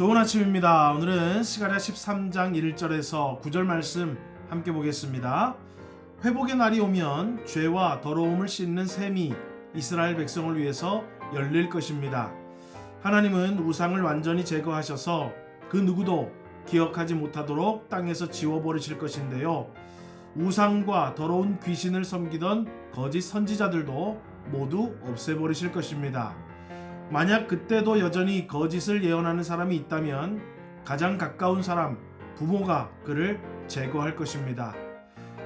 좋은 아침입니다. 오늘은 스가랴 13장 1절에서 9절 말씀 함께 보겠습니다. 회복의 날이 오면 죄와 더러움을 씻는 셈이 이스라엘 백성을 위해서 열릴 것입니다. 하나님은 우상을 완전히 제거하셔서 그 누구도 기억하지 못하도록 땅에서 지워버리실 것인데요. 우상과 더러운 귀신을 섬기던 거짓 선지자들도 모두 없애버리실 것입니다. 만약 그때도 여전히 거짓을 예언하는 사람이 있다면 가장 가까운 사람, 부모가 그를 제거할 것입니다.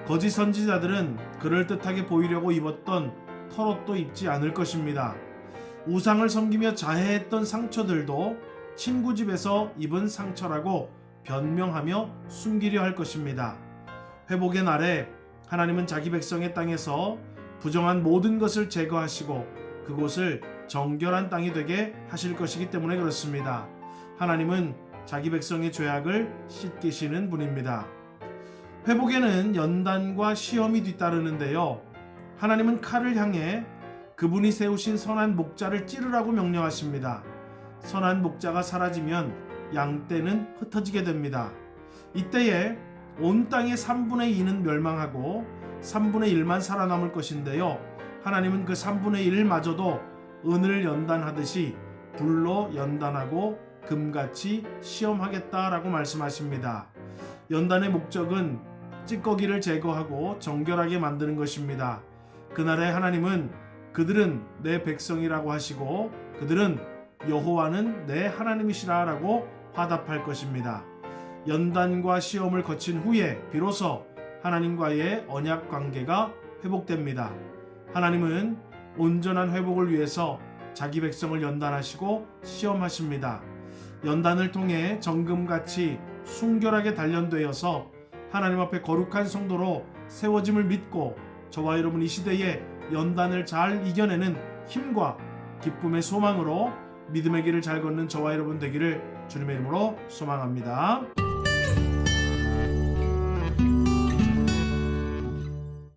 거짓 선지자들은 그럴듯하게 보이려고 입었던 털옷도 입지 않을 것입니다. 우상을 섬기며 자해했던 상처들도 친구 집에서 입은 상처라고 변명하며 숨기려 할 것입니다. 회복의 날에 하나님은 자기 백성의 땅에서 부정한 모든 것을 제거하시고 그곳을 정결한 땅이 되게 하실 것이기 때문에 그렇습니다. 하나님은 자기 백성의 죄악을 씻기시는 분입니다. 회복에는 연단과 시험이 뒤따르는데요. 하나님은 칼을 향해 그분이 세우신 선한 목자를 찌르라고 명령하십니다. 선한 목자가 사라지면 양떼는 흩어지게 됩니다. 이때에 온 땅의 3분의 2는 멸망하고 3분의 1만 살아남을 것인데요. 하나님은 그 3분의 1마저도 은을 연단하듯이 불로 연단하고 금같이 시험하겠다라고 말씀하십니다. 연단의 목적은 찌꺼기를 제거하고 정결하게 만드는 것입니다. 그날에 하나님은 그들은 내 백성이라고 하시고 그들은 여호와는 내 하나님이시라라고 화답할 것입니다. 연단과 시험을 거친 후에 비로소 하나님과의 언약 관계가 회복됩니다. 하나님은 온전한 회복을 위해서 자기 백성을 연단하시고 시험하십니다. 연단을 통해 정금같이 순결하게 단련되어서 하나님 앞에 거룩한 성도로 세워짐을 믿고 저와 여러분 이 시대에 연단을 잘 이겨내는 힘과 기쁨의 소망으로 믿음의 길을 잘 걷는 저와 여러분 되기를 주님의 이름으로 소망합니다.